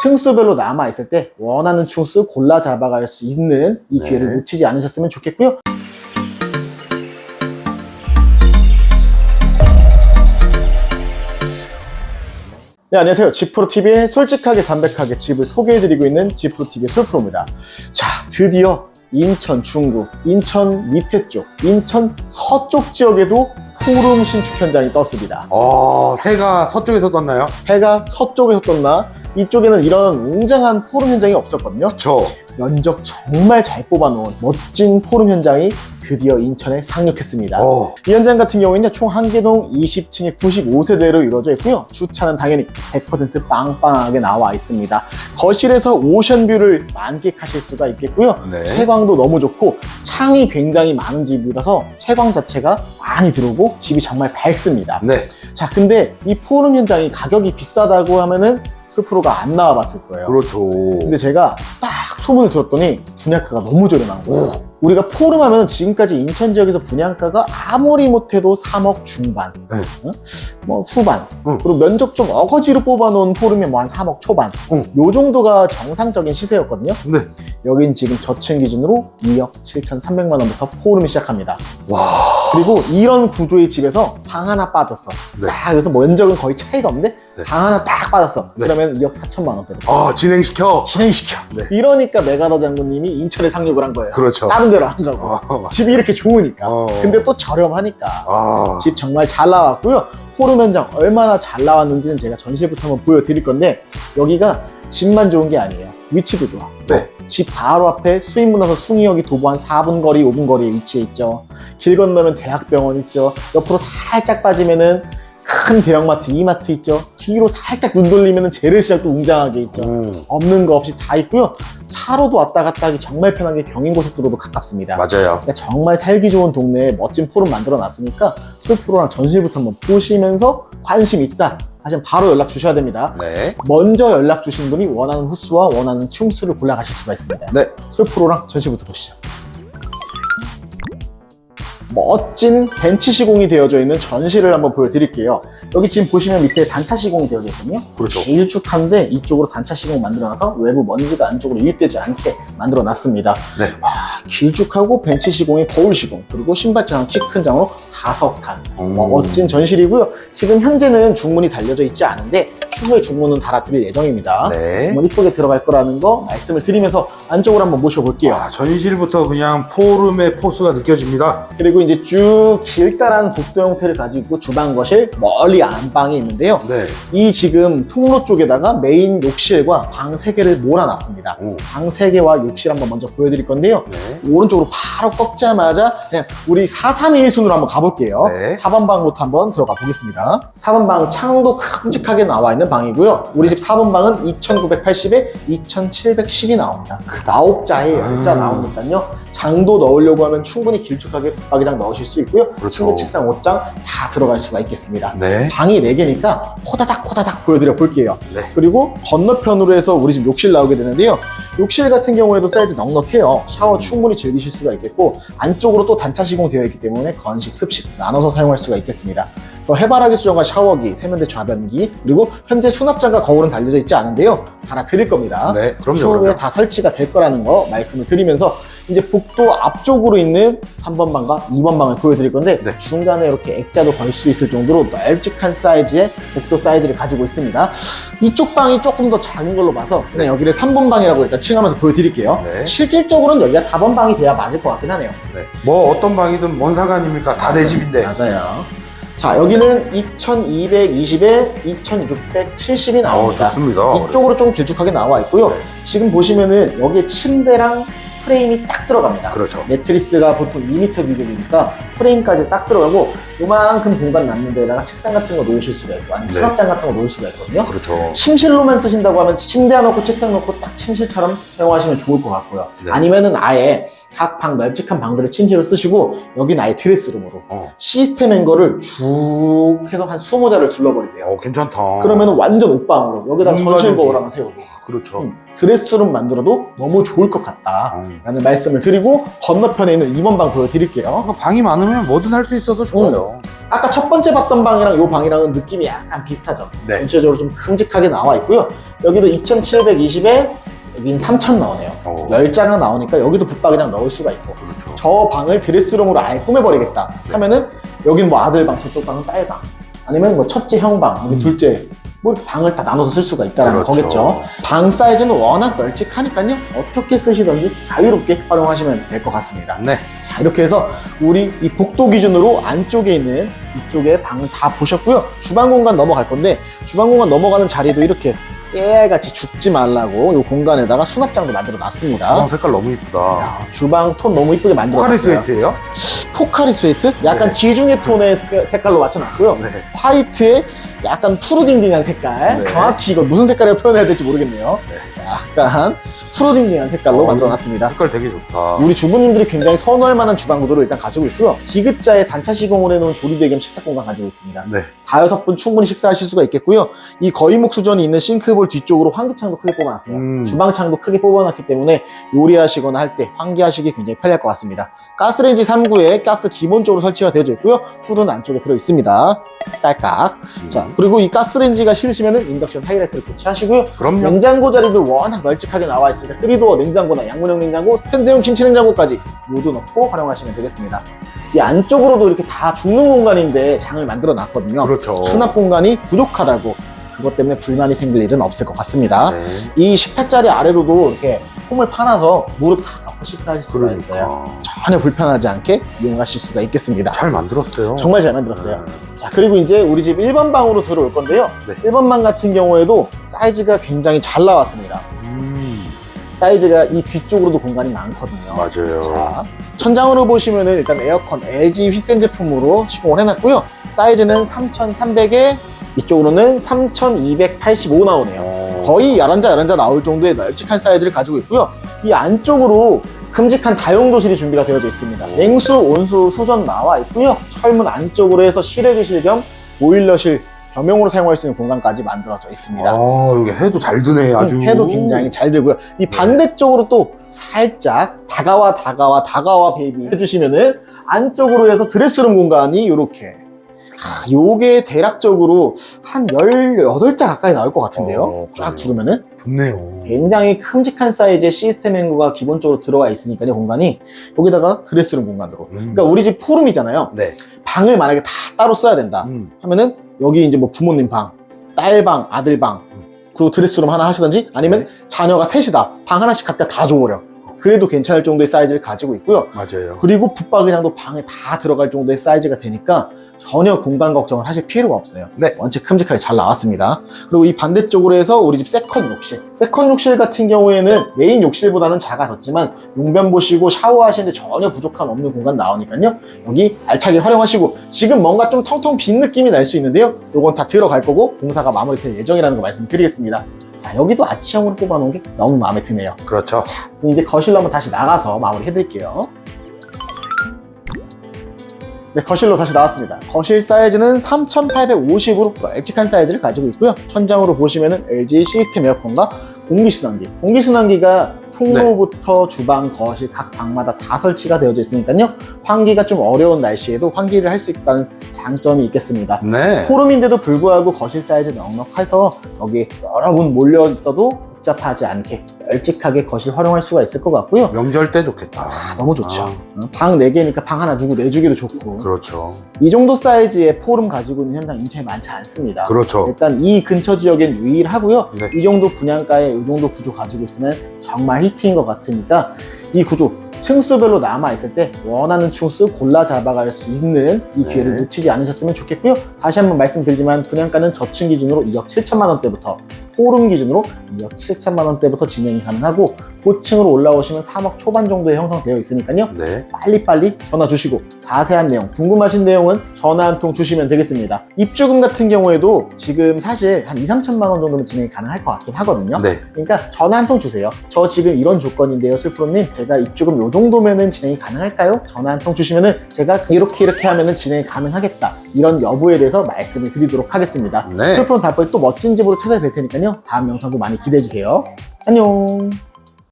층수별로 남아 있을 때 원하는 층수 골라 잡아갈 수 있는 이 기회를 네. 놓치지 않으셨으면 좋겠고요. 네, 안녕하세요. 지프로TV의 솔직하게 담백하게 집을 소개해드리고 있는 지프로TV의 솔프로입니다. 자, 드디어 인천 중구, 인천 밑에 쪽, 인천 서쪽 지역에도 포름 신축 현장이 떴습니다. 어, 새가 서쪽에서 떴나요? 해가 서쪽에서 떴나? 이쪽에는 이런 웅장한 포름 현장이 없었거든요. 저. 면적 정말 잘 뽑아놓은 멋진 포름 현장이 드디어 인천에 상륙했습니다. 어, 이 현장 같은 경우에는 총 한 개동 20층에 95세대로 이루어져 있고요. 주차는 당연히 100% 빵빵하게 나와 있습니다. 거실에서 오션뷰를 만끽하실 수가 있겠고요. 네. 채광도 너무 좋고 창이 굉장히 많은 집이라서 채광 자체가 많이 들어오고 집이 정말 밝습니다. 네. 자, 근데 이 포름 현장이 가격이 비싸다고 하면은 풀프로가 안 나와봤을 거예요. 그렇죠. 근데 제가 딱 소문을 들었더니 분양가가 너무 저렴한 거예요. 오, 우리가 포름 하면 지금까지 인천 지역에서 분양가가 아무리 못해도 3억 중반, 네. 어? 뭐 후반, 응. 그리고 면적 좀 어거지로 뽑아놓은 포름이 뭐 한 3억 초반, 응. 요 정도가 정상적인 시세였거든요. 네. 여긴 지금 저층 기준으로 2억 7,300만 원부터 포름이 시작합니다. 와. 그리고 이런 구조의 집에서 방 하나 빠졌어. 네. 딱 그래서 면적은 거의 차이가 없는데 네. 방 하나 딱 빠졌어. 네. 그러면 2억 4천만 원대로 아, 진행시켜. 진행시켜. 네. 이러니까 메가더 장군님이 인천에 상륙을 한 거예요. 그렇죠. 다른 데로 안 가고. 어, 집이 이렇게 좋으니까. 어. 근데 또 저렴하니까. 아, 집 정말 잘 나왔고요. 포름 현장 얼마나 잘 나왔는지는 제가 전시부터 한번 보여드릴 건데 여기가 집만 좋은 게 아니에요. 위치도 좋아. 네. 집 바로 앞에 수인문화서 숭이역이 도보 한 4분 거리, 5분 거리에 위치해 있죠. 길 건너면 대학병원 있죠. 옆으로 살짝 빠지면은 큰 대형마트, 이마트 있죠. 뒤로 살짝 눈 돌리면은 재래시장도 웅장하게 있죠. 음, 없는 거 없이 다 있고요. 차로도 왔다 갔다 하기 정말 편한 게 경인고속도로도 가깝습니다. 맞아요. 그러니까 정말 살기 좋은 동네에 멋진 포럼 만들어 놨으니까 솔프로랑 전실부터 한번 보시면서 관심 있다 하시면 바로 연락 주셔야 됩니다. 네. 먼저 연락 주신 분이 원하는 후수와 원하는 층수를 골라 가실 수가 있습니다. 네. 솔프로랑 전실부터 보시죠. 멋진 벤치 시공이 되어져 있는 전실을 한번 보여드릴게요. 여기 지금 보시면 밑에 단차 시공이 되어져 있거든요. 그렇죠. 길쭉한데 이쪽으로 단차 시공 만들어놔서 외부 먼지가 안쪽으로 유입되지 않게 만들어놨습니다. 네. 와, 길쭉하고 벤치 시공에 거울 시공 그리고 신발장 키 큰 장으로 다섯 칸 음. 어, 멋진 전실이고요. 지금 현재는 중문이 달려져 있지 않은데 추후에 중문은 달아드릴 예정입니다. 네. 한번 이쁘게 들어갈 거라는 거 말씀을 드리면서 안쪽으로 한번 모셔볼게요. 아, 전실부터 그냥 포름의 포스가 느껴집니다. 그리고 이제 쭉 길다란 복도 형태를 가지고 있고 주방 거실 멀리 안방이 있는데요. 네. 이 지금 통로 쪽에다가 메인 욕실과 방 세 개를 몰아놨습니다. 오. 방 세 개와 욕실 한번 먼저 보여드릴 건데요. 네. 오른쪽으로 바로 꺾자마자 그냥 우리 431순으로 한번 가볼게요. 네. 4번 방부터 한번 들어가 보겠습니다. 4번 방 창도 큼직하게 나와 있는 방이고요. 우리 집 4번 방은 2980에 2710이 나옵니다. 아홉 자에 열자 음. 나오니까요. 장도 넣으려고 하면 충분히 길쭉하게 붙박이장 넣으실 수 있고요. 그렇죠. 침대, 책상, 옷장 다 들어갈 수가 있겠습니다. 네. 방이 4개니까 호다닥 호다닥 보여드려 볼게요. 네. 그리고 건너편으로 해서 우리 집 욕실 나오게 되는데요. 욕실 같은 경우에도 사이즈 넉넉해요. 샤워 충분히 즐기실 수가 있겠고 안쪽으로 또 단차 시공되어 있기 때문에 건식, 습식 나눠서 사용할 수가 있겠습니다. 또 해바라기 수정과 샤워기, 세면대 좌변기 그리고 현재 수납장과 거울은 달려져 있지 않은데요. 달아 드릴 겁니다. 네. 그럼요. 추후에 그럼요. 다 설치가 될 거라는 거 말씀을 드리면서 이제 복도 앞쪽으로 있는 3번 방과 2번 방을 보여드릴 건데 네. 중간에 이렇게 액자도 걸 수 있을 정도로 널찍한 사이즈의 복도 사이즈를 가지고 있습니다. 이쪽 방이 조금 더 작은 걸로 봐서 그냥 여기를 3번 방이라고 일단 칭하면서 보여드릴게요. 네. 실질적으로는 여기가 4번 방이 돼야 맞을 것 같긴 하네요. 네. 뭐 어떤 방이든 뭔 상관입니까? 다 내 집인데. 맞아요. 자 여기는 2220에 2670이 어, 나옵니다. 좋습니다. 이쪽으로 좀 길쭉하게 나와 있고요. 지금 보시면은 여기에 침대랑 프레임이 딱 들어갑니다. 그렇죠. 매트리스가 보통 2m 규격이니까 프레임까지 딱 들어가고 요만큼 공간 남는 데다가 책상 같은 거 놓으실 수가 있고 아니면 네. 수납장 같은 거 놓을 수가 있거든요. 그렇죠. 침실로만 쓰신다고 하면 침대 하나 놓고 책상 놓고 딱 침실처럼 사용하시면 좋을 것 같고요. 네. 아니면은 아예 각 방 널찍한 방들을 침실로 쓰시고 여기는 아예 드레스룸으로 어. 시스템인 거를 쭉 해서 한 20자를 둘러버리세요. 어, 괜찮다. 그러면 완전 옷방으로 여기다 음, 전실 맞아요. 거울 하나 세우고 그렇죠. 음, 드레스룸 만들어도 너무 좋을 것 같다 음. 라는 말씀을 드리고 건너편에 있는 2번 방 보여드릴게요 어, 방이 많으면 뭐든 할 수 있어서 좋아요. 아까 첫 번째 봤던 방이랑 이 방이랑은 느낌이 약간 비슷하죠 네. 전체적으로 좀 큼직하게 나와 있고요 여기도 2720에 여긴 3000 나오네요. 오. 10장은 나오니까 여기도 붙박이장 넣을 수가 있고 그렇죠. 저 방을 드레스룸으로 아예 꾸며버리겠다 하면은 여긴 뭐 아들 방, 저쪽 방은 딸 방, 아니면 뭐 첫째 형 방, 여기 둘째 뭐 방을 다 나눠서 쓸 수가 있다는 그렇죠. 거겠죠. 방 사이즈는 워낙 널찍하니까요. 어떻게 쓰시든지 자유롭게 활용하시면 될 것 같습니다. 네. 자, 이렇게 해서 우리 이 복도 기준으로 안쪽에 있는 이쪽에 방은 다 보셨고요. 주방 공간 넘어갈 건데 주방 공간 넘어가는 자리도 이렇게 깨알같이 죽지 말라고 이 공간에다가 수납장도 만들어 놨습니다. 주방 색깔 너무 이쁘다. 야, 주방 톤 너무 이쁘게 만들어 놨어요. 스웨이트예요? 포카리 스웨이트? 약간 네. 지중해 톤의 색- 색깔로 맞춰놨고요. 네. 화이트에 약간 푸르딩딩한 색깔. 네. 정확히 이거 무슨 색깔을 표현해야 될지 모르겠네요. 약간 푸르딩딩한 색깔로 어, 만들어놨습니다. 색깔 되게 좋다. 우리 주부님들이 굉장히 선호할 만한 주방 구도를 일단 가지고 있고요. 디귿자에 단차 시공을 해놓은 조리대 겸 식탁 공간 가지고 있습니다. 네. 다여섯 분 충분히 식사하실 수가 있겠고요. 이 거위목 수전이 있는 싱크볼 뒤쪽으로 환기창도 크게 뽑아놨어요. 음. 주방창도 크게 뽑아놨기 때문에 요리하시거나 할 때 환기하시기 굉장히 편리할 것 같습니다. 가스레인지 3구에 가스 기본적으로 설치가 되어져 있고요. 훌은 안쪽에 들어 있습니다. 딸깍. 음. 자, 그리고 이 가스레인지가 싫으시면 인덕션 하이라이트를 교체하시고요. 그럼요. 냉장고 자리도 워낙 널찍하게 나와 있으니까 3도어 냉장고나 양문형 냉장고, 스탠드형 김치 냉장고까지 모두 넣고 활용하시면 되겠습니다. 이 안쪽으로도 이렇게 다 죽는 공간인데 장을 만들어 놨거든요. 그렇죠. 수납 공간이 부족하다고 그것 때문에 불만이 생길 일은 없을 것 같습니다. 네. 이 식탁 자리 아래로도 이렇게 홈을 파놔서 무릎 다 넣고 식사하실 수가 있어요. 그러니까. 전혀 불편하지 않게 이용하실 수가 있겠습니다. 잘 만들었어요. 정말 잘 만들었어요. 네. 자, 그리고 이제 우리 집 1번 방으로 들어올 건데요. 네. 1번 방 같은 경우에도 사이즈가 굉장히 잘 나왔습니다. 음, 사이즈가 이 뒤쪽으로도 공간이 많거든요. 맞아요. 자, 천장으로 보시면은 일단 에어컨 LG 휘센 제품으로 시공을 해놨고요. 사이즈는 3,300에 이쪽으로는 3,285 나오네요. 어, 거의 11자, 11자 나올 정도의 널찍한 사이즈를 가지고 있고요. 이 안쪽으로 큼직한 다용도실이 준비가 되어져 있습니다. 오. 냉수, 온수, 수전 나와 있고요. 철문 안쪽으로 해서 실외기실 겸 보일러실 겸용으로 사용할 수 있는 공간까지 만들어져 있습니다. 아, 여기 해도 잘 드네, 아주. 음, 해도 굉장히 잘 되고요. 이 네. 반대쪽으로 또 살짝 다가와 다가와 다가와 베이비 해주시면은 안쪽으로 해서 드레스룸 공간이 이렇게 하, 요게 대략적으로 한 18자 가까이 나올 것 같은데요. 어, 쫙. 두르면은 좋네요. 굉장히 큼직한 사이즈의 시스템 행거가 기본적으로 들어가 있으니까요, 공간이. 여기다가 드레스룸 공간으로. 음. 그러니까 우리 집 포룸이잖아요. 네. 방을 만약에 다 따로 써야 된다. 음, 하면은 여기 이제 뭐 부모님 방, 딸 방, 아들 방, 그리고 드레스룸 하나 하시든지 아니면 네. 자녀가 셋이다. 방 하나씩 각자 다 줘버려. 그래도 괜찮을 정도의 사이즈를 가지고 있고요. 맞아요. 그리고 붙박이장도 방에 다 들어갈 정도의 사이즈가 되니까 전혀 공간 걱정을 하실 필요가 없어요. 네. 원체 큼직하게 잘 나왔습니다. 그리고 이 반대쪽으로 해서 우리 집 세컨 욕실. 세컨 욕실 같은 경우에는 메인 욕실보다는 작아졌지만 용변 보시고 샤워하시는데 전혀 부족함 없는 공간 나오니까요. 여기 알차게 활용하시고 지금 뭔가 좀 텅텅 빈 느낌이 날 수 있는데요. 요건 다 들어갈 거고 공사가 마무리될 예정이라는 거 말씀드리겠습니다. 자, 여기도 아치형으로 뽑아놓은 게 너무 마음에 드네요. 그렇죠. 그럼 이제 거실로 한번 다시 나가서 마무리 해드릴게요. 네, 거실로 다시 나왔습니다. 거실 사이즈는 3850으로 널찍한 사이즈를 가지고 있고요. 천장으로 보시면은 LG 시스템 에어컨과 공기순환기. 공기순환기가 통로부터 주방, 거실 각 방마다 다 설치가 되어져 있으니까요. 환기가 좀 어려운 날씨에도 환기를 할 수 있다는 장점이 있겠습니다. 네. 포름인데도 불구하고 거실 사이즈 넉넉해서 여기 여러 분 몰려 있어도 복잡하지 않게 널찍하게 거실 활용할 수가 있을 것 같고요. 명절 때 좋겠다. 아, 너무 좋죠. 아, 어, 방 4개니까 방 하나 누구 내주기도 좋고. 그렇죠. 이 정도 사이즈의 포름 가지고 있는 현장 인체에 많지 않습니다. 그렇죠. 일단 이 근처 지역엔 유일하고요. 네. 이 정도 분양가에 이 정도 구조 가지고 있으면 정말 히트인 것 같으니까 이 구조 층수별로 남아 있을 때 원하는 층수 골라 잡아갈 수 있는 이 기회를 네. 놓치지 않으셨으면 좋겠고요. 다시 한번 말씀드리지만 분양가는 저층 기준으로 2억 7천만 원대부터 포름 기준으로 2억 7천만 원대부터 진행이 가능하고 고층으로 올라오시면 3억 초반 정도에 형성되어 있으니까요. 네. 빨리빨리 전화 주시고 자세한 내용, 궁금하신 내용은 전화 한 통 주시면 되겠습니다. 입주금 같은 경우에도 지금 사실 한 2, 3천만 원 정도면 진행이 가능할 것 같긴 하거든요. 네. 그러니까 전화 한 통 주세요. 저 지금 이런 조건인데요, 슬프로님. 제가 입주금 요 정도면은 진행이 가능할까요? 전화 한 통 주시면은 제가 이렇게 이렇게 하면은 진행이 가능하겠다. 이런 여부에 대해서 말씀을 드리도록 하겠습니다. 네. 슬프로 달보에 또 멋진 집으로 찾아뵐 테니까요. 다음 영상도 많이 기대해 주세요. 안녕.